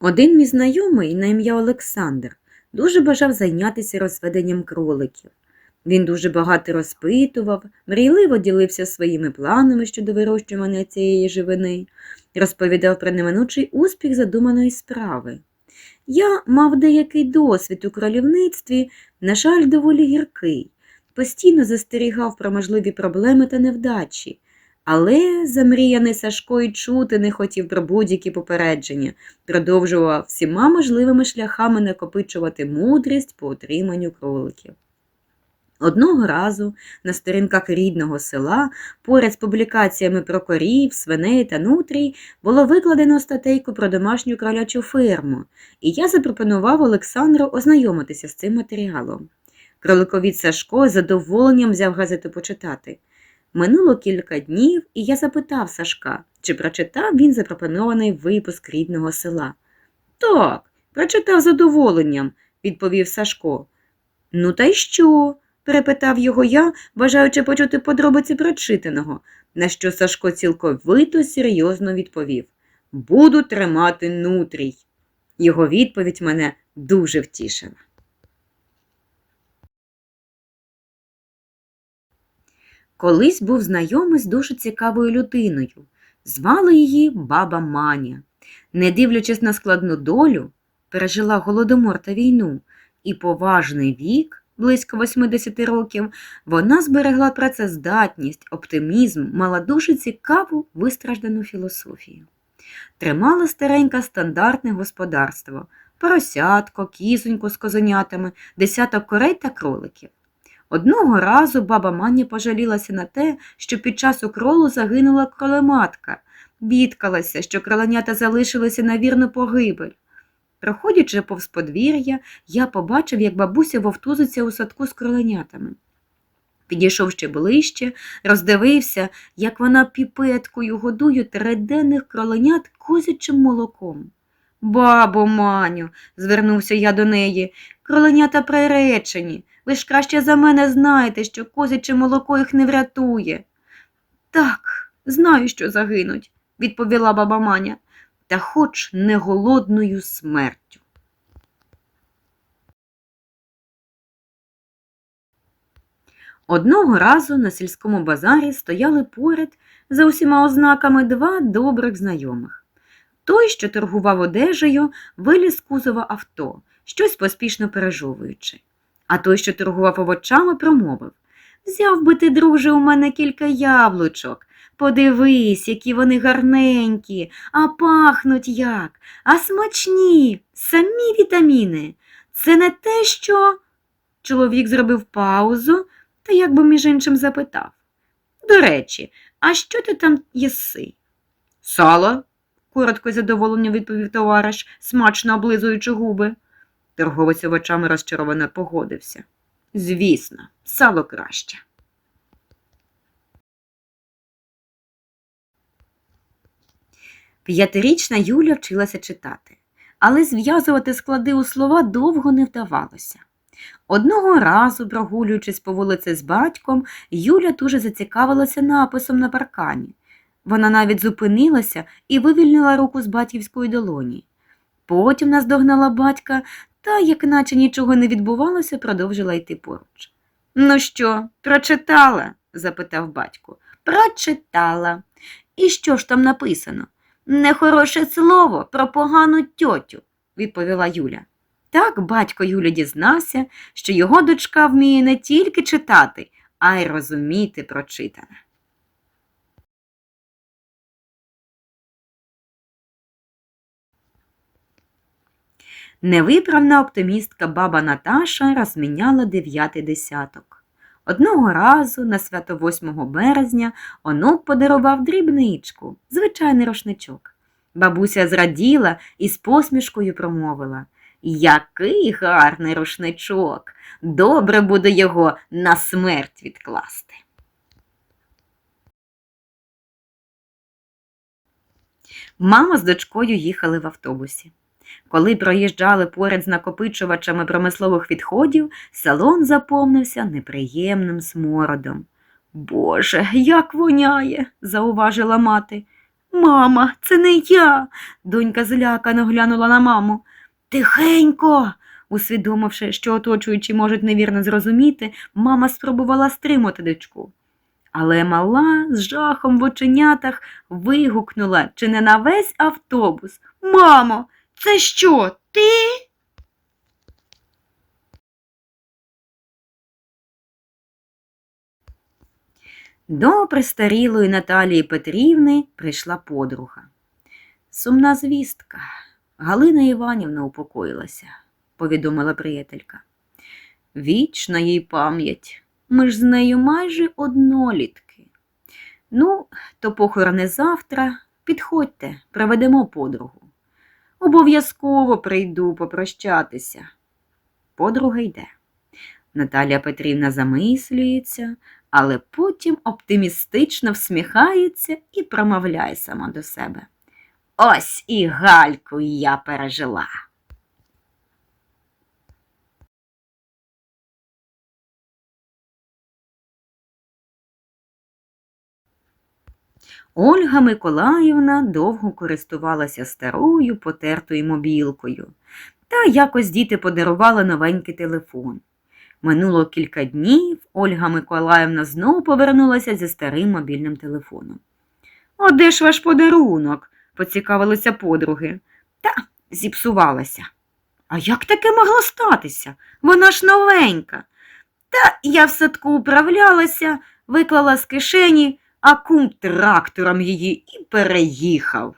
Один мій знайомий на ім'я Олександр дуже бажав зайнятися розведенням кроликів. Він дуже багато розпитував, мрійливо ділився своїми планами щодо вирощування цієї живини, розповідав про неминучий успіх задуманої справи. Я мав деякий досвід у кролівництві, на жаль, доволі гіркий, постійно застерігав про можливі проблеми та невдачі, але замріяний Сашко й чути не хотів про будь-які попередження, продовжував всіма можливими шляхами накопичувати мудрість по отриманню кроликів. Одного разу на сторінках рідного села, поряд з публікаціями про корів, свиней та нутрій, було викладено статейку про домашню кролячу ферму, і я запропонував Олександру ознайомитися з цим матеріалом. Кроликовід Сашко з задоволенням взяв газету почитати. Минуло кілька днів, і я запитав Сашка, чи прочитав він запропонований випуск рідного села. Так, прочитав задоволенням, відповів Сашко. Ну, та й що? Перепитав його я, бажаючи почути подробиці прочитаного, на що Сашко цілковито серйозно відповів Буду тримати нутрій. Його відповідь мене дуже втішила. Колись був знайомий з дуже цікавою людиною. Звали її баба Маня. Не дивлячись на складну долю, пережила голодомор та війну і поважний вік, близько 80 років, вона зберегла працездатність, оптимізм, мала дуже цікаву вистраждану філософію. Тримала старенька стандартне господарство, поросятко, кізоньку з козенятами, десяток корей та кроликів. Одного разу баба Маня пожалілася на те, що під час укролу загинула кролематка, бідкалася, що кроленята залишилися на вірну погибель. Проходячи повз подвір'я, я побачив, як бабуся вовтузиться у садку з кроленятами. Підійшов ще ближче, роздивився, як вона піпеткою годує триденних кроленят козячим молоком. Бабо Маню, звернувся я до неї, кроленята приречені. Ви ж краще за мене знаєте, що козяче молоко їх не врятує. Так, знаю, що загинуть, відповіла баба Маня, та хоч не голодною смертю. Одного разу на сільському базарі стояли поряд за усіма ознаками два добрих знайомих. Той, що торгував одежею, виліз кузова авто, щось поспішно пережовуючи. А той, що торгував овочами, промовив Взяв би ти, друже, у мене кілька яблучок. Подивись, які вони гарненькі, а пахнуть як, а смачні, самі вітаміни. Це не те, що. Чоловік зробив паузу та якби між іншим запитав. До речі, а що ти там їси? Сало, коротко й задоволення відповів товариш, смачно облизуючи губи. Торговець овочами розчаровано погодився. Звісно, сало краще. П'ятирічна Юля вчилася читати, але зв'язувати склади у слова довго не вдавалося. Одного разу, прогулюючись по вулиці з батьком, Юля дуже зацікавилася написом на паркані. Вона навіть зупинилася і вивільнила руку з батьківської долоні. Потім наздогнала батька та, як наче нічого не відбувалося, продовжила йти поруч. Ну що, прочитала? запитав батько. Прочитала. І що ж там написано? Нехороше слово про погану тьотю, відповіла Юля. Так батько Юля дізнався, що його дочка вміє не тільки читати, а й розуміти прочитане. Невиправна оптимістка баба Наташа розміняла дев'ятий десяток. Одного разу, на свято 8 березня, онук подарував дрібничку, звичайний рушничок. Бабуся зраділа і з посмішкою промовила Який гарний рушничок! Добре буде його на смерть відкласти. Мама з дочкою їхали в автобусі. Коли проїжджали поряд з накопичувачами промислових відходів, салон заповнився неприємним смородом. Боже, як воняє, зауважила мати. Мама, це не я. Донька злякано глянула на маму. Тихенько. Усвідомивши, що оточуючі можуть невірно зрозуміти, мама спробувала стримати дочку. Але мала з жахом в оченятах вигукнула чи не на весь автобус. Мамо, це що, ти? До престарілої Наталії Петрівни прийшла подруга. Сумна звістка. Галина Іванівна упокоїлася, повідомила приятелька. Вічна їй пам'ять. Ми ж з нею майже однолітки. Ну, то похорони завтра. Підходьте, проведемо подругу. Обов'язково прийду попрощатися. Подруга йде. Наталя Петрівна замислюється, але потім оптимістично всміхається і промовляє сама до себе. Ось і Гальку я пережила. Ольга Миколаївна довго користувалася старою потертою мобілкою, та якось діти подарували новенький телефон. Минуло кілька днів, Ольга Миколаївна знову повернулася зі старим мобільним телефоном. А де ж ваш подарунок? поцікавилися подруги. Та зіпсувалася. А як таке могло статися? Вона ж новенька. Та я в садку управлялася, виклала з кишені, а кум трактором її і переїхав.